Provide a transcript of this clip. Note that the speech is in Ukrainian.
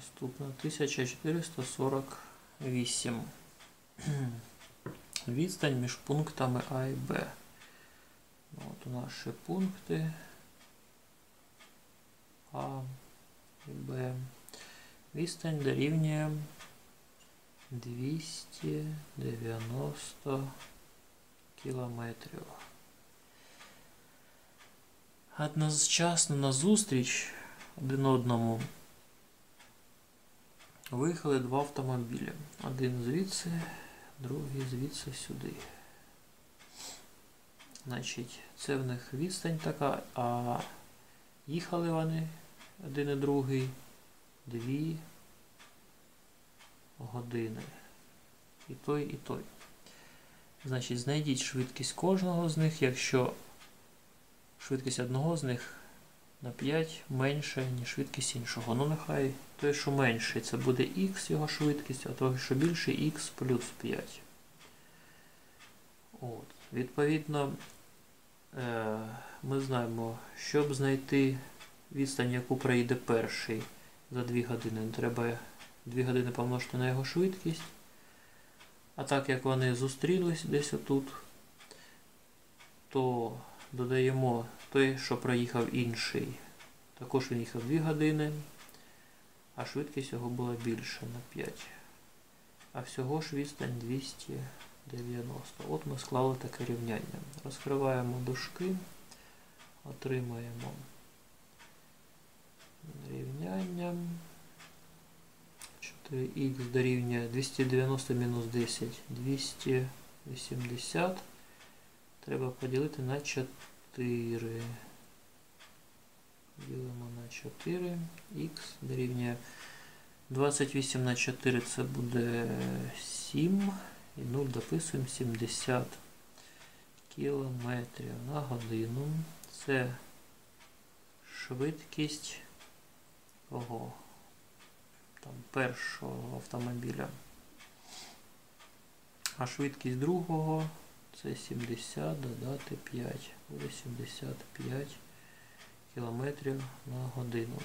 Наступна 1448. Відстань між пунктами А і Б. Ну, От наші пункти А і Б. Відстань дорівнює 290 кілометрів. Одночасно на зустріч один одному виїхали два автомобілі. Один звідси, другий звідси сюди. Значить, це в них відстань така, а їхали вони один і другий дві години. І той, і той. Значить, знайдіть швидкість кожного з них, якщо швидкість одного з них на 5 менше, ніж швидкість іншого. Ну, нехай той, що менший, це буде х його швидкість, а той, що більший, х плюс 5. От. Відповідно, е, ми знаємо, щоб знайти відстань, яку пройде перший за 2 години, треба 2 години помножити на його швидкість. А так як вони зустрілись десь отут, то додаємо той, що проїхав інший. Також він їхав 2 години, а швидкість його була більша на 5. А всього ж відстань 290. От ми склали таке рівняння. Розкриваємо дужки, отримаємо рівняння. 4х дорівнює 290 мінус 10, 280. Треба поділити на 4. Ділимо на 4. Х дорівнює 28 на 4 це буде 7. І 0 дописуємо 70 кілометрів на годину. Це швидкість кого? Там першого автомобіля. А швидкість другого це 70 додати 5. Буде 75 кілометрів на годину.